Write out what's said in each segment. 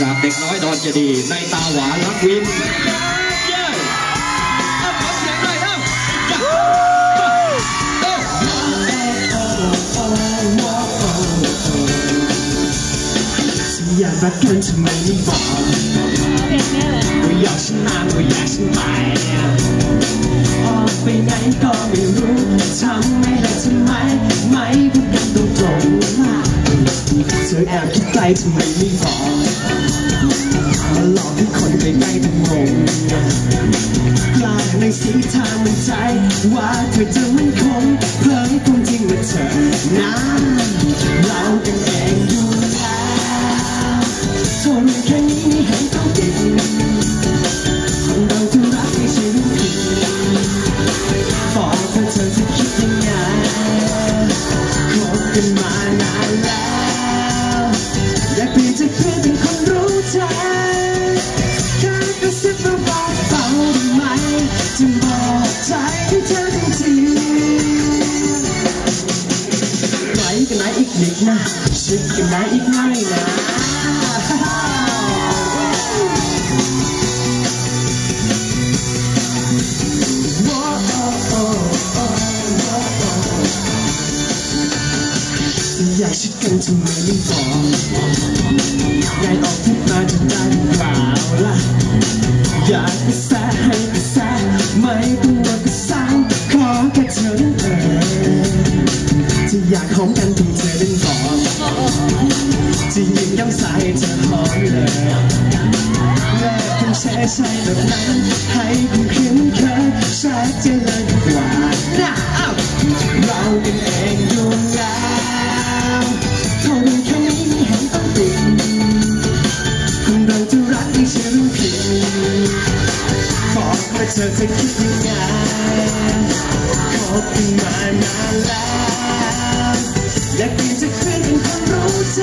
จากเด็กน้อยดอนเจดีในตาหวานรักวิน อยากรักกันทำไมไม่บอกว่าอยากฉันนานว่าอยากฉันไปออกไปไหนก็ไม่รู้ทำไม่ได้ทำไมไม่พูดกันตรงๆว่าเธอแอบคิดไกลทำไมไม่บอกมาหลอกให้คนใกล้ๆต้งงงกลายในสีทางมันใจ ว่าเธอจะไม่คงเผยความจริงว่าเธอนะ กันมานานแล้วอยากเปลี่ยนจากเพื่อนเป็นคนรู้ใจแค่กระซิบเบาๆเบาได้ไหมจะบอกใจให้เธอทันทีไหนกันไหนอีกนิดนะชิดกันไหนอีกหน่อยนะ อยากชิดกันทำไมไม่บอกไงออกพูดมาจะได้หรือเปล่าล่ะ อยากกระแสให้กระแสไม่ต้องว่ากระสังขอแค่เธอนั้นเองจะอยากหอมกันถึงเธอนั้นบอกจะยืนย้ำสายให้เธอหอมเลยเลิกคงแช่ใช่แบบนั้นให้คุณคืนเคย เราจะรักไม่ใช่เรื่องผิดบอกว่าเธอจะคิดยังไงคบกันมานานแล้วอยากเปลี่ยนจากเพื่อนเป็นคนรู้ใจ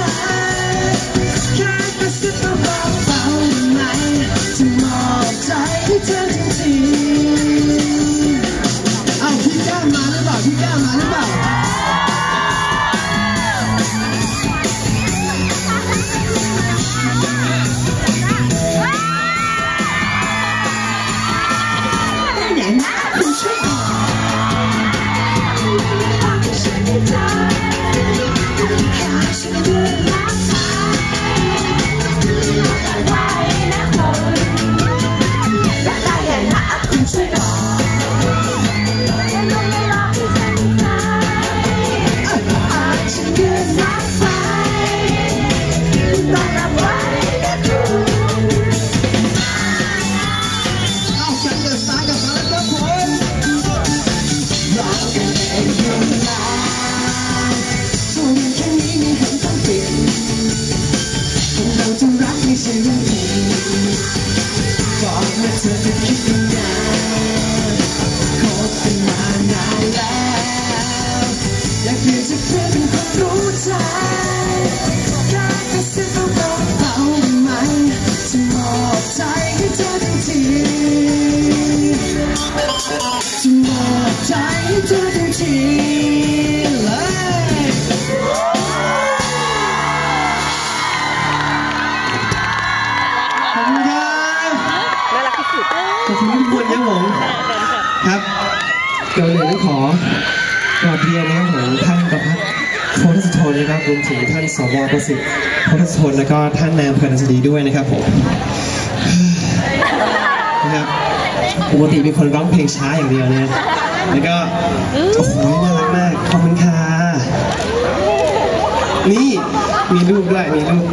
แค่กระซิบเบาๆเบาๆได้ไหมจะมอบใจให้เธอจริงๆเอาพี่แก้มมาหรือเปล่าพี่แก้มมาหรือเปล่า ครับก่อนอื่นต้องขอกราบเรียนนะครับผมท่านประพัฒน์โพธิสุทนนะครับรวมถึงท่านสวประสิทธิ์โพธิสุทนแล้วก็ท่านนายอำเภอนันทดีด้วยนะครับผมนะครับปกติเป็นคนร้องเพลงช้าอย่างเดียวนะแล้วก็โอ้โหน่ารักมากขอบคุณค่ะนี่มีรูปด้วยมีรูป